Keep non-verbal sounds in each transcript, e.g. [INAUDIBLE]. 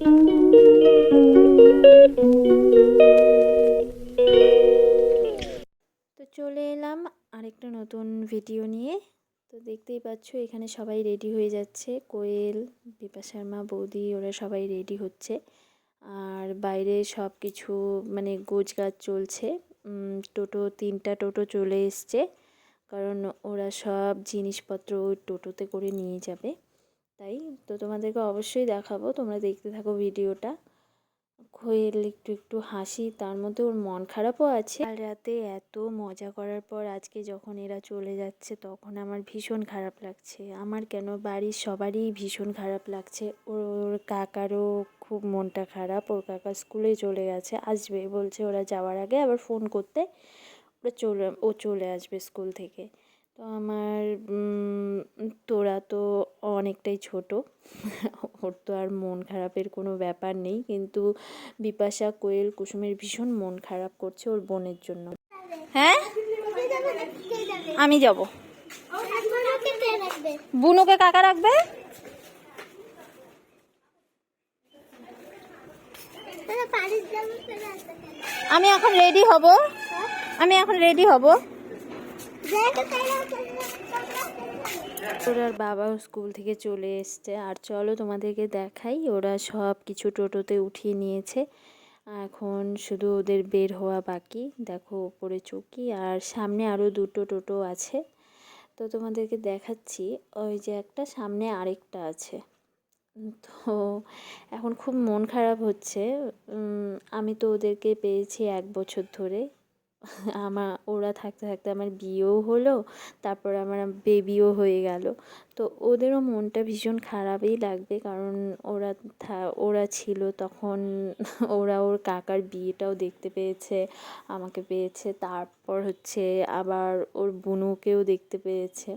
তো চলে এলাম আরেকটা নতুন ভিডিও নিয়ে। তো দেখতেই পাচ্ছ, এখানে সবাই রেডি হয়ে যাচ্ছে। কোয়েল বিপাশার মা বৌদি, ওরা সবাই রেডি হচ্ছে। আর বাইরে সব কিছু মানে গোছগাছ চলছে। টোটো, তিনটা টোটো চলে এসছে। কারণ ওরা সব জিনিসপত্র ওই টোটোতে করে নিয়ে যাবে। তাই তো তোমাদেরকে অবশ্যই দেখাবো। তোমরা দেখতে থাকো ভিডিওটা। কোয়েল একটু একটু হাসি, তার মধ্যে ওর মন খারাপও আছে। আর রাতে এত মজা করার পর আজকে যখন এরা চলে যাচ্ছে, তখন আমার ভীষণ খারাপ লাগছে। আমার কেন? বাড়ির সবারই ভীষণ খারাপ লাগছে। ওর কাকারও খুব মনটা খারাপ। ওর কাকা স্কুলে চলে গেছে, আসবে। বলছে ওরা যাওয়ার আগে আবার ফোন করতে। ওরা চলে, ও চলে আসবে স্কুল থেকে। তো আমার তোরা তো অনেকটাই ছোট। ওর তো আর মন খারাপের কোনো ব্যাপার নেই, কিন্তু বিপাশা, কোয়েল, কুসুমের ভীষণ মন খারাপ করছে ওর বোনের জন্য। হ্যাঁ? আমি যাব। বুনুকে কাকা রাখবে? আমি এখন রেডি হব। আমি এখন রেডি হব। ওরার বাবাও স্কুল থেকে চলে এসছে। আর চলো তোমাদেরকে দেখাই, ওরা সব কিছু টোটোতে উঠিয়ে নিয়েছে। এখন শুধু ওদের বের হওয়া বাকি। দেখো ওপরে চৌকি, আর সামনে আরও দুটো টোটো আছে। তো তোমাদেরকে দেখাচ্ছি, ওই যে একটা, সামনে আরেকটা আছে। তো এখন খুব মন খারাপ হচ্ছে। আমি তো ওদেরকে পেয়েছি এক বছর ধরে। আমার, ওরা থাকতে থাকতে আমার বিয়েও হলো, তারপর আমার বেবিও হয়ে গেল। তো ওদেরও মনটা ভীষণ খারাপই লাগবে, কারণ ওরা ওরা ছিল তখন [LAUGHS] ওরা ওর কাকার বিয়েটাও দেখতে পেয়েছে, আমাকে পেয়েছে, তারপর হচ্ছে আবার ওর বুনুকেও দেখতে পেয়েছে।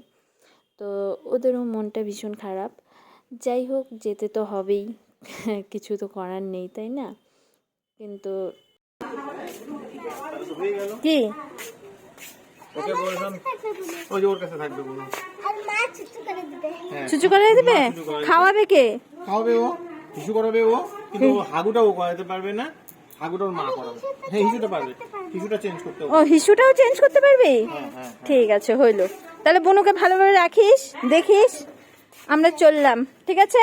তো ওদেরও মনটা ভীষণ খারাপ। যাই হোক, যেতে তো হবেই, [LAUGHS] কিছু তো করার নেই, তাই না? কিন্তু কি? ওকে বললাম ওই যে ওর কাছে থাকবে হ্যাঁ। চুচু করে দিবে? চুচু করে দিবে। খাওয়াবে কে? খাওয়াবে ও। হিসু করাবে ও। কিন্তু হাগুটা ও করাতে পারবে না। হাগুটা ওর মা করাবে। হ্যাঁ হিসুটা পারবে। হিসুটা চেঞ্জ করতে ও হিসুটাও চেঞ্জ করতে পারবি? হ্যাঁ হ্যাঁ। ঠিক আছে হইল। তাহলে বনুকে ভালোভাবে রাখিস দেখিস। আমরা চললাম ঠিক আছে?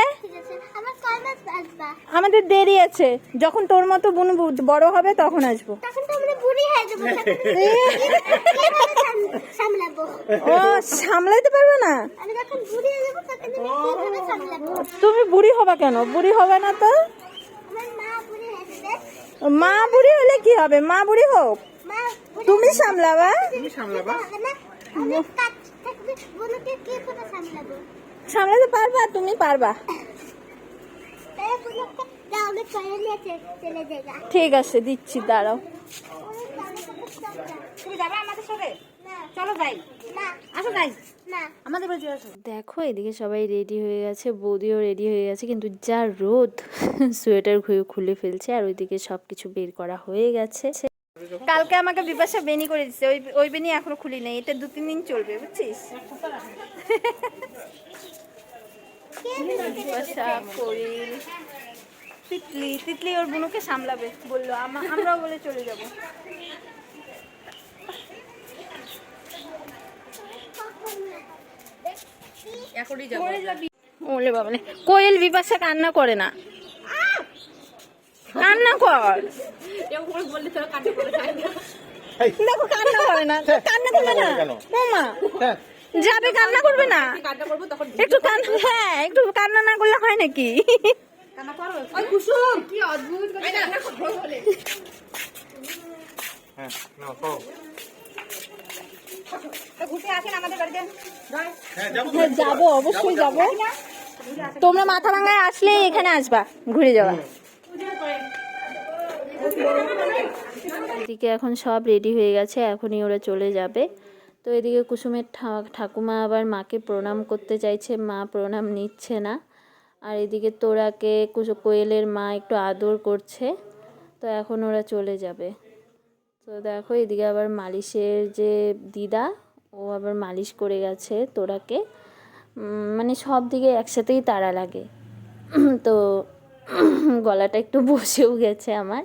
আমাদের দেরি আছে। যখন তোর মতো বনু বু- বড় হবে তখন আসব। তখন তো আমরা [LAUGHS] বুড়ি হয়ে যাব। কীভাবে সাম- সামলাবো? ও সামলাইতে পারবে না? আমি যখন বুড়ি হয়ে যাব তখন আমি কীভাবে সামলাবো? তুমি বুড়ি হবা কেন? বুড়ি হবে না তো? মা বুড়ি যাবে। মা বুড়ি হলে কি হবে? মা বুড়ি হোক। তুমি সামলাবা। তুমি সামলাবা? সামলাতে পারবা তুমি পারবা। ঠিক আছে দিচ্ছি দাঁড়াও। তুমি যাবে আমাদের সাথে? চলো যাই। না। আসো যাই। না। আমাদের বাড়ি আসো। দেখো এদিকে সবাই রেডি হয়ে গেছে বৌদিও রেডি হয়ে গেছে কিন্তু যা রোদ সোয়েটার খুলে খুলে ফেলছে আর ওইদিকে সব কিছু বের করা হয়ে গেছে। কালকে আমাকে বিপাশা বেনি করে দিচ্ছে ওই ওই বেনি এখনও খুলি নেই এটা দু তিন দিন চলবে বুঝছিস? বিপাশা করিল তিতলি তিতলি ওর বোনকে সামলাবে বলল আমরাও বলে চলে যাব। ওলে বাবা কোয়েল বিপাশা কান্না করে না। কান্না কর। দেখো কান্না করে না। কান্না করবে না। কেন? যাবে কান্না করবে না? একটু কান্না হ্যাঁ একটু কান্না না করলে হয় নাকি? হ্যাঁ হ্যাঁ যাব। হ্যাঁ যাব অবশ্যই যাব তোমরা মাথা ভাঙায় আসলে এখানে আসবা ঘুরে যাওয়া এদিকে এখন সব রেডি হয়ে গেছে এখনই ওরা চলে যাবে। তো এদিকে কুসুমের ঠাকুমা আবার মাকে প্রণাম করতে চাইছে, মা প্রণাম নিচ্ছে না। আর এদিকে তোরাকে কুসু, কোয়েলের মা একটু আদর করছে, তো এখন ওরা চলে যাবে। তো দেখো এদিকে আবার মালিশের যে দিদা, ও আবার মালিশ করে গেছে তোরাকে। মানে সব দিকে একসাথেই তাড়া লাগে। [CLEARS THROAT] তো [CLEARS THROAT] গলাটা একটু বসেও গেছে আমার।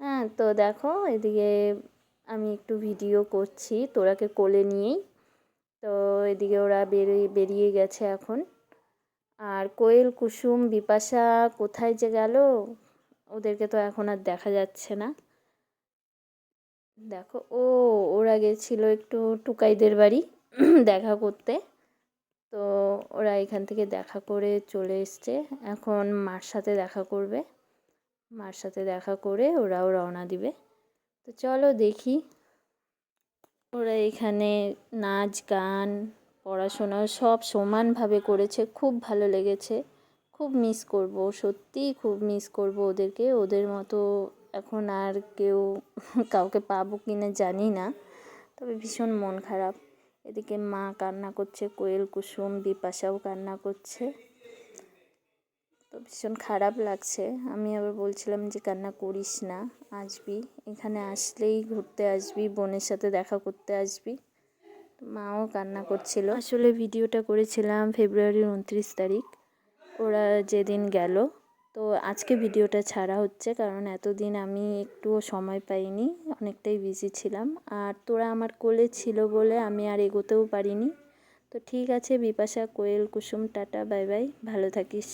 হ্যাঁ তো দেখো এদিকে আমি একটু ভিডিও করছি, তোরাকে কোলে নিয়েই। তো এদিকে ওরা বেরিয়ে বেরিয়ে গেছে এখন। আর কোয়েল, কুসুম, বিপাশা কোথায় যে গেল, ওদেরকে তো এখন আর দেখা যাচ্ছে না। দেখো, ও, ওরা গেছিল একটু টুকাইদের বাড়ি [CLEARS THROAT] দেখা করতে। তো ওরা এখান থেকে দেখা করে চলে এসছে। এখন মার সাথে দেখা করবে। মার সাথে দেখা করে ওরাও রওনা দিবে। তো চলো দেখি। ওরা এখানে নাচ, গান, পড়াশোনা সব সমানভাবে করেছে। খুব ভালো লেগেছে। খুব মিস করব, সত্যিই খুব মিস করব ওদেরকে। ওদের মতো এখন আর কেউ কাউকে পাবো কি না জানি না, তবে ভীষণ মন খারাপ। এদিকে মা কান্না করছে, কোয়েল কুসুম, বিপাশাও কান্না করছে। ভীষণ খারাপ লাগছে। আমি আবার বলছিলাম যে, কান্না করিস না, আসবি। এখানে আসলেই ঘুরতে আসবি, বোনের সাথে দেখা করতে আসবি। মাও কান্না করছিল। আসলে ভিডিওটা করেছিলাম ফেব্রুয়ারির উনত্রিশ তারিখ। ওরা যেদিন গেল। তো আজকে ভিডিওটা ছাড়া হচ্ছে, কারণ এতদিন আমি একটুও সময় পাইনি, অনেকটাই বিজি ছিলাম। আর তোরা আমার কোলে ছিল বলে আমি আর এগোতেও পারিনি। তো ঠিক আছে, Bipasha, Koel, Kusum, tata, bye bye. ভালো থাকিস।